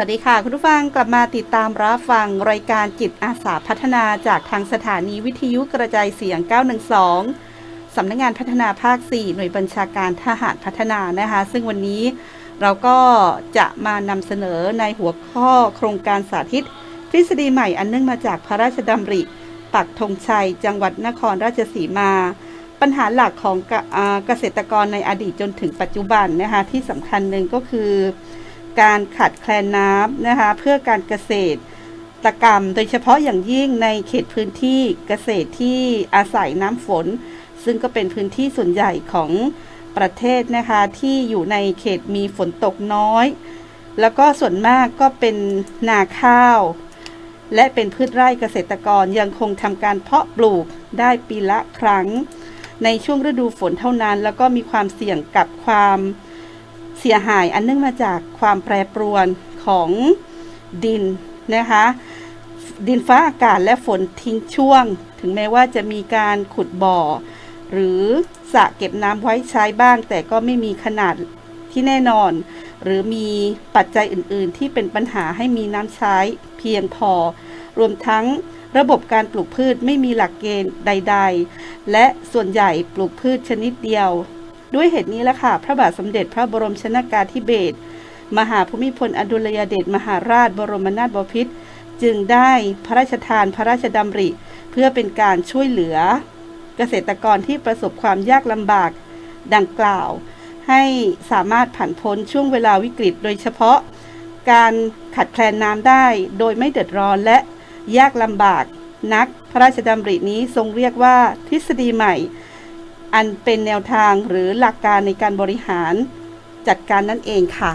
สวัสดีค่ะ คุณผู้ฟังกลับมาติดตามรับฟังรายการจิตอาสาพัฒนาจากทางสถานีวิทยุกระจายเสียง 912 สำนักงานพัฒนาภาค 4 หน่วยบัญชาการทหารพัฒนานะคะ ซึ่งวันนี้เราก็จะมานำเสนอในหัวข้อโครงการสาธิต ทฤษฎีใหม่อันเนื่องมาจากพระราชดำริ ปักธงชัย จังหวัดนครราชสีมา ปัญหาหลักของกเกษตรกรในอดีตจนถึงปัจจุบันนะคะที่สำคัญหนึ่งก็คือ การขาดแคลนน้ำนะคะเพื่อการเกษตรกรรม โดยเฉพาะอย่างยิ่งในเขตพื้นที่เกษตรที่อาศัยน้ำฝน ซึ่งก็เป็นพื้นที่ส่วนใหญ่ของประเทศนะคะที่อยู่ในเขตมีฝนตกน้อย แล้วก็ส่วนมากก็เป็นนาข้าว และเป็นพืชไร่เกษตรกรยังคงทำการเพาะปลูกได้ปีละครั้ง ในช่วงฤดูฝนเท่านั้น แล้วก็มีความเสี่ยงกับความ เสียหายอันเนื่องมาจากความแปรปรวนของดินนะคะ ดินฟ้าอากาศและฝนทิ้งช่วง ถึงแม้ว่าจะมีการขุดบ่อ หรือสระเก็บน้ำไว้ใช้บ้าง แต่ก็ไม่มีขนาดที่แน่นอน หรือมีปัจจัยอื่น ๆ ที่เป็นปัญหาให้มีน้ำใช้เพียงพอ รวมทั้งระบบการปลูกพืชไม่มีหลักเกณฑ์ใด ๆ และส่วนใหญ่ปลูกพืชชนิดเดียว ด้วยเหตุนี้แหละค่ะ พระบาทสมเด็จพระบรมชนากาธิเบศรมหาภูมิพลอดุลยเดชมหาราชบรมนาถบพิตรจึงได้พระราชทานพระราชดำริ เพื่อเป็นการช่วยเหลือ เกษตรกรที่ประสบความยากลำบากดังกล่าว ให้สามารถผ่านพ้นช่วงเวลาวิกฤต โดยเฉพาะ การขัดแคลนน้ำได้โดยไม่เดือดร้อนและยากลำบากนักพระราชดำรินี้ทรงเรียกว่าทฤษฎีใหม่ อันเป็นแนวทางหรือหลักการในการบริหารจัดการนั่นเองค่ะ